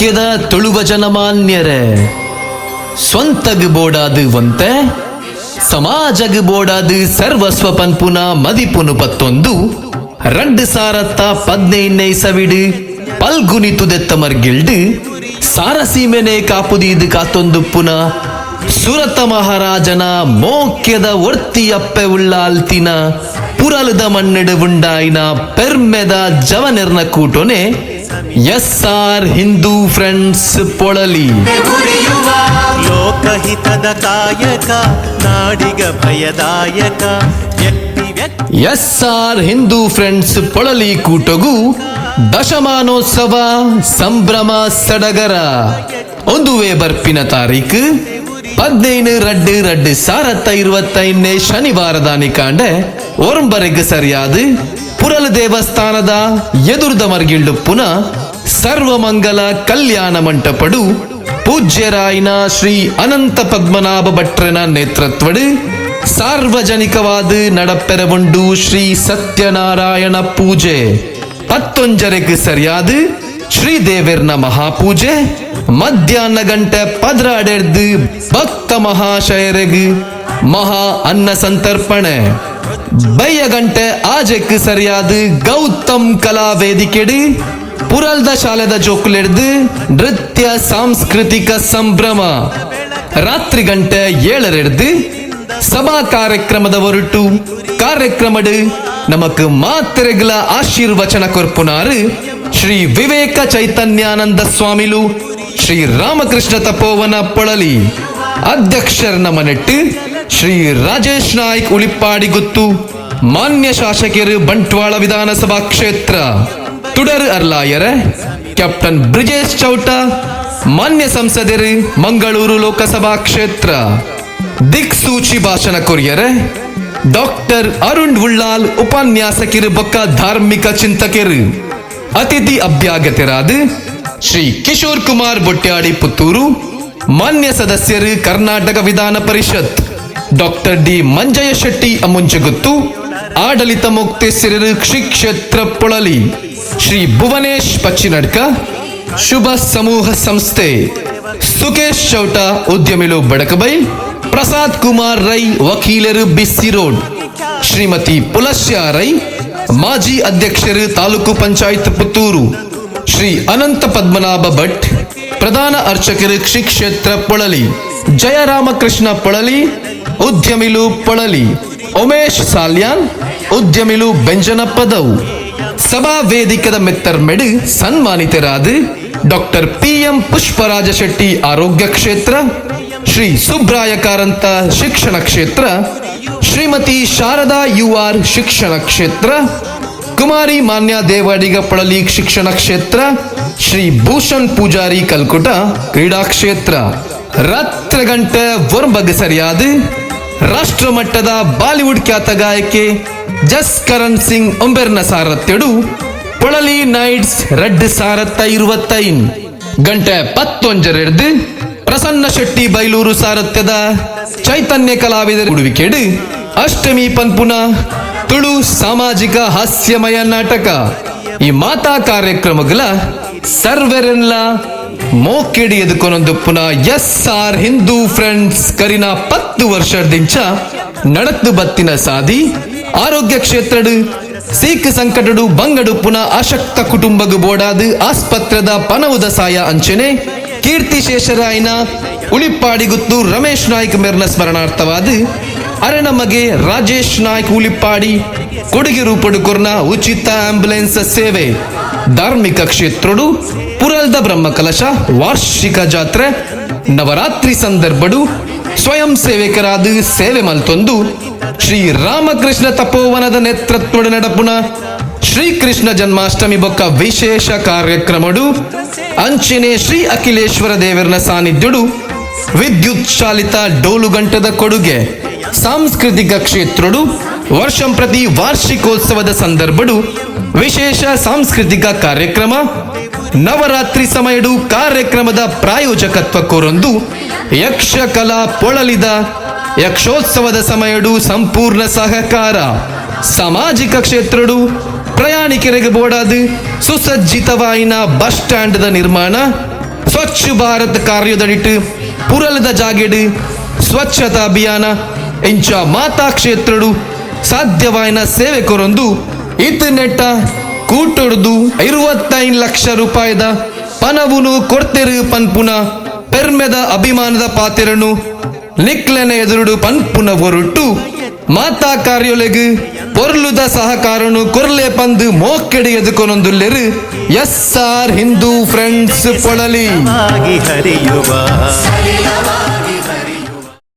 ಮೋಕ್ಯದ ತುಳುವ ಜನಮಾನ್ಯರೇ, ಸ್ವಂತಗ್ ಬೋಡಾದು ಒಂತೆ, ಸಮಾಜಗ್ ಬೋಡಾದು ಸರ್ವಸ್ವ ಪನ್ಪುನ ಮದಿಪುನು ಪತ್ತೊಂದು. ರಡ್ಡು ಸಾರತ್ತ ಪದ್ನೈನ್ನೇ ಸವಿಡು ಪಲ್ಗುನಿ ತುದೆತ್ತ ಮರ್ಗಿಲ್ಡ್, ಸಾರಸೀಮೆನೆ ಕಾಪುದೀದು ಕಾತೊಂದು ಪುನ, ಸುರತ ಮಹಾರಾಜನ ಮೋಕ್ಯದ ಒರ್ತಿಯಪ್ಪೆ ಉಳ್ಳಾಲ್ತಿನ, ಪುರಲದ ಮಣ್ಣಡ ಉಂಡಾಯಿನ ಪೆರ್ಮೆದ ಜವನೆರ್ನ ಕೂಟೊನೆ S R Hindu friends Polali ಉರಿಯುವ ಲೋಕಹಿತದ ಕಾಯಕ ನಾಡಿಗ ಭಯದಾಯಕ ವ್ಯಕ್ತಿ ವ್ಯಕ್ತಿ. S R Hindu friends Polali ಕೂಟಗೂ ದಶಮಾನೋತ್ಸವ ಸಂಭ್ರಮ ಸಡಗರ. ಒಂದುವೇ ಬರ್ಪಿನ ತಾರೀಕು ಹದಿನೈದು ರಡ್ಡು ರಡ್ಡು ಸಾರತ್ತ ಇರುವತ್ತೈದನೇ ಶನಿವಾರದಾನಿ ಕಾಂಡೆ ಒರಂಬರೆಗ್ ಸರಿಯಾದ ದೇವಸ್ಥಾನದ ಎದುರ್ದ ಮರ್ಗಿಳ್ಳು ಪುನಃ ಸರ್ವಮಂಗಲ ಕಲ್ಯಾಣ ಮಂಟಪಡು ಪೂಜ್ಯರಾಯಿನ ಶ್ರೀ ಅನಂತ ಪದ್ಮನಾಭ ಭಟ್ರನ ನೇತೃತ್ವಡು ಸಾರ್ವಜನಿಕವಾದ ನಡಪೆರವುಂಡು ಶ್ರೀ ಸತ್ಯನಾರಾಯಣ ಪೂಜೆ. ಪತ್ತೊಂಜರೆಗೆ ಸರಿಯಾದ ಶ್ರೀದೇವಿರ್ನ ಮಹಾಪೂಜೆ. ಮಧ್ಯಾಹ್ನ ಗಂಟೆ ಪದ್ರಾಡೆರ್ದು ಭಕ್ತ ಮಹಾಶಯರೆಗ್ ಮಹಾ ಅನ್ನ ಸಂತರ್ಪಣೆ. ಬಯ್ಯ ಗಂಟೆ ಆಜೆಕ್ ಸರಿಯಾದ ಗೌತಮ್ ಕಲಾ ವೇದಿಕೆಡು, ಪುರಲ್ದ ಶಾಲೆದ ಜೋಕುಲೆಡ್ದು ನೃತ್ಯ ಸಾಂಸ್ಕೃತಿಕ ಸಂಭ್ರಮ. ರಾತ್ರಿ ಗಂಟೆ ಏಳರೆಡ್ದು ಸಭಾ ಕಾರ್ಯಕ್ರಮದ ಹೊರಟು ಕಾರ್ಯಕ್ರಮಡು ನಮಕ್ ಮಾತ್ರೆಗಳ ಆಶೀರ್ವಚನ ಕೊರ್ಪುನಾರು ಶ್ರೀ ವಿವೇಕ ಚೈತನ್ಯಾನಂದ ಸ್ವಾಮಿಲು ಶ್ರೀ ರಾಮಕೃಷ್ಣ ತಪೋವನ ಪೊಳಲಿ. ಅಧ್ಯಕ್ಷರ್ ಮನೆಟ್ಟು ಶ್ರೀ ರಾಜೇಶ್ ನಾಯ್ಕ್ ಉಳಿಪ್ಪಾಡಿ ಗೊತ್ತು, ಮಾನ್ಯ ಶಾಸಕರು ಬಂಟ್ವಾಳ ವಿಧಾನಸಭಾ ಕ್ಷೇತ್ರ, ತುಡರ್ ಅರ್ಲಾಯರ, ಕ್ಯಾಪ್ಟನ್ ಬ್ರಿಜೇಶ್ ಚೌಟ, ಮಾನ್ಯ ಸಂಸದರು ಮಂಗಳೂರು ಲೋಕಸಭಾ ಕ್ಷೇತ್ರ, ದಿಕ್ಸೂಚಿ ಭಾಷಣ ಕೊರಿಯರೆ, ಡಾಕ್ಟರ್ ಅರುಣ್ ಉಳ್ಳಾಲ್ ಉಪನ್ಯಾಸಕಿರು ಬೊಕ್ಕ ಧಾರ್ಮಿಕ ಚಿಂತಕರು. ಅತಿಥಿ ಅಭ್ಯಾಗತರಾದ ಶ್ರೀ ಕಿಶೋರ್ ಕುಮಾರ್ ಬೊಟ್ಯಾಡಿ ಪುತ್ತೂರು, ಮಾನ್ಯ ಸದಸ್ಯರು ಕರ್ನಾಟಕ ವಿಧಾನ ಪರಿಷತ್. ಡಾಕ್ಟರ್ ಡಿ ಮಂಜಯ ಶೆಟ್ಟಿ ಅಮುಂಚಗುತ್ತು, ಆಡಳಿತ ಮುಕ್ತೇಶ್ವರರು ಶ್ರೀ ಕ್ಷೇತ್ರ ಪೊಳಲಿ. ಶ್ರೀ ಭುವನೇಶ್ ಪಚ್ಚಿನಡ್ಕ, ಶುಭ ಸಮೂಹ ಸಂಸ್ಥೆ. ಸುಕೇಶ್ ಚೌಟ, ಉದ್ಯಮಿಲು ಬಡಕಬೈ, ಪ್ರಸಾದ್ ಕುಮಾರ್ ರೈ, ವಕೀಲರು B C road. Shrimati Pulashya Rai, ಮಾಜಿ ಅಧ್ಯಕ್ಷರು ತಾಲೂಕು ಪಂಚಾಯತ್ ಪುತ್ತೂರು. ಶ್ರೀ ಅನಂತ ಪದ್ಮನಾಭ ಭಟ್, ಪ್ರಧಾನ ಅರ್ಚಕರು ಶ್ರೀ ಕ್ಷೇತ್ರ ಪೊಳಲಿ. ಜಯರಾಮಕೃಷ್ಣ ಪೊಳಲಿ ಉದ್ಯಮಿಲು ಪೊಳಲಿ ಉಮೇಶ್ ಸಾಲ್ಯಾನ್, ಉದ್ಯಮಿಲು ಬೆಂಜನ ಪದವು. ಸಭಾ ವೇದಿಕದ ಮೆತ್ತರ್ ಮೆಡು ಸನ್ಮಾನಿತರಾದ doctor P M Pushparaja Shetty ಆರೋಗ್ಯ ಕ್ಷೇತ್ರ, ಶ್ರೀ ಸುಬ್ರಾಯ ಕಾರಂತ ಶಿಕ್ಷಣ ಕ್ಷೇತ್ರ, ಶ್ರೀಮತಿ ಶಾರದಾ ಯು ಆರ್ ಶಿಕ್ಷಣ ಕ್ಷೇತ್ರ, ಕುಮಾರಿ ಮಾನ್ಯ ದೇವಾಡಿಗ ಪಳಲಿ ಶಿಕ್ಷಣ ಕ್ಷೇತ್ರ, ಶ್ರೀ ಭೂಷಣ್ ಪೂಜಾರಿ ಕಲ್ಕುಟ ಕ್ರೀಡಾ ಕ್ಷೇತ್ರ. ರಾತ್ರಿ ಗಂಟೆ ಬಗ್ಗೆ ಸರಿಯಾದ ರಾಷ್ಟ್ರ ಮಟ್ಟದ ಬಾಲಿವುಡ್ ಖ್ಯಾತ ಗಾಯಕಿ ಜಸ್ ಕರಣ್ ಸಿಂಗ್ ಒಂಬೆರ್ನ ಸಾರತ್ಯಡು ಪೊಳಲಿ ನೈಟ್ಸ್ ರೆಡ್ ಸಾರತ್ತ ಇರುವತ್ತೈನ್ ಗಂಟೆ ಪತ್ತೊಂಜರೆಡ್ದು ಪ್ರಸನ್ನ ಶೆಟ್ಟಿ ಬೈಲೂರು ಸಾರಥ್ಯದ ಚೈತನ್ಯ ಕಲಾವಿದರ ಉಡುವಿಕೆಡು ಅಷ್ಟಮಿ ಪನ್ಪುನ ತುಳು ಸಾಮಾಜಿಕ ಹಾಸ್ಯಮಯ ನಾಟಕ. ಈ ಮಾತಾ ಕಾರ್ಯಕ್ರಮಗಳ ಸರ್ವೆರೆಲ್ಲ ಮೋಕೆಡಿ ಎದುಕೊನೊಂದು ಪುನ ಎಸ್ ಆರ್ ಹಿಂದೂ ಫ್ರೆಂಡ್ಸ್ ಕರಿನ ಪತ್ತು ವರ್ಷದಿಂಚ ನಡತ್ತು ಬತ್ತಿನ ಸಾದಿ. ಆರೋಗ್ಯ ಕ್ಷೇತ್ರಡು, ಸೀಖ್ ಸಂಕಟಡು, ಬಂಗಡು ಪುನ ಅಶಕ್ತ ಕುಟುಂಬಗು ಬೋಡಾದು, ಆಸ್ಪತ್ರೆದ ಪನವುದ ಸಾಯ ಅಂಚನೆ. ಕೀರ್ತಿ ಶೇಷರಾಯನ ಉಳಿಪ್ಪಾಡಿಗುತ್ತು ರಮೇಶ್ ನಾಯ್ಕ ಮೇರ್ನ ಸ್ಮರಣಾರ್ಥವಾದ. ಅರಣಮಗೆ ರಾಜೇಶ್ ನಾಯ್ಕ್ ಉಲಿಪ್ಪಾಡಿ ಕೊಡುಗೆ ರೂಪಡುಕೊರ್ನ ಉಚಿತ ಆಂಬ್ಯುಲೆನ್ಸ್ ಸೇವೆ. ಧಾರ್ಮಿಕ ಕ್ಷೇತ್ರಡು, ಪುರಲ್ದ ಬ್ರಹ್ಮಕಲಶ, ವಾರ್ಷಿಕ ಜಾತ್ರೆ, ನವರಾತ್ರಿ ಸಂದರ್ಭಡು, ಸ್ವಯಂ ಸೇವಕರಾದ ಸೇವೆ ಮಲ್ತೊಂದು. ಶ್ರೀ ರಾಮಕೃಷ್ಣ ತಪೋವನದ ನೇತೃತ್ವದ ನಡಪುನ ಶ್ರೀಕೃಷ್ಣ ಜನ್ಮಾಷ್ಟಮಿ ಬೊಕ್ಕ ವಿಶೇಷ ಕಾರ್ಯಕ್ರಮಡು. ಅಂಚನೆ ಶ್ರೀ ಅಖಿಲೇಶ್ವರ ದೇವರನ ಸಾನ್ನಿಧ್ಯಡು. ವಿದ್ಯುತ್ ಚಾಲಿತ ಡೋಲು ಗಂಟದ ಕೊಡುಗೆ. ಸಾಂಸ್ಕೃತಿಕ ಕ್ಷೇತ್ರಡು, ವರ್ಷಂ ಪ್ರತಿ ವಾರ್ಷಿಕೋತ್ಸವದ ಸಂದರ್ಭಡು, ವಿಶೇಷ ಸಾಂಸ್ಕೃತಿಕ ಕಾರ್ಯಕ್ರಮ, ನವರಾತ್ರಿ ಸಮಯಡು ಕಾರ್ಯಕ್ರಮದ ಪ್ರಾಯೋಜಕತ್ವ ಕೋರೊಂದು, ಯಕ್ಷಕಲಾ ಪೊಳಲಿದ ಯಕ್ಷೋತ್ಸವದ ಸಮಯಡು ಸಂಪೂರ್ಣ ಸಹಕಾರ. ಸಾಮಾಜಿಕ ಕ್ಷೇತ್ರಡು, ಪ್ರಯಾಣಿಕರಿಗೆ ಬೋಡಾದ ಸುಸಜ್ಜಿತವಾಯಿನ ಬಸ್ ಸ್ಟ್ಯಾಂಡ್ದ ನಿರ್ಮಾಣ ಸ್ವಚ್ಛ ಭಾರತ್ ಕಾರ್ಯದಡಿಟ್ಟು ಪುರಲದ ಜಾಗೆಡು, ಸ್ವಚ್ಛತಾ ಅಭಿಯಾನ, ಇಂಚ ಮಾತಾ ಕ್ಷೇತ್ರಡು ಸಾಧ್ಯವಾಯಿನ ಸೇವೆ ಕೊರೊಂದು ಇತ್ ನೆಟ್ಟ ಕೂಟೊಡ್ದು ಐವತ್ತೈದು ಲಕ್ಷ ರೂಪಾಯಿದ ಪನವುನು ಕೊಡ್ತೆರು ಪನ್ಪುನ ಪೆರ್ಮೆದ ಅಭಿಮಾನದ ಪಾತ್ರನು ನಿಕ್ಲೆನ ಎದುರುಡು ಪನ್ಪುನ ಹೊರಟು ಮಾತಾ ಕಾರ್ಯೊಲೆಗು ಪೊರ್ಲುದ ಸಹಕಾರನು ಕೊರ್ಲೆ ಪಂದು ಮೋಕೆಡೆ ಎದುಕೊನೊಂದುಲ್ಲೆರು S R Hindu friends Polali. ಹರಿಯುವ.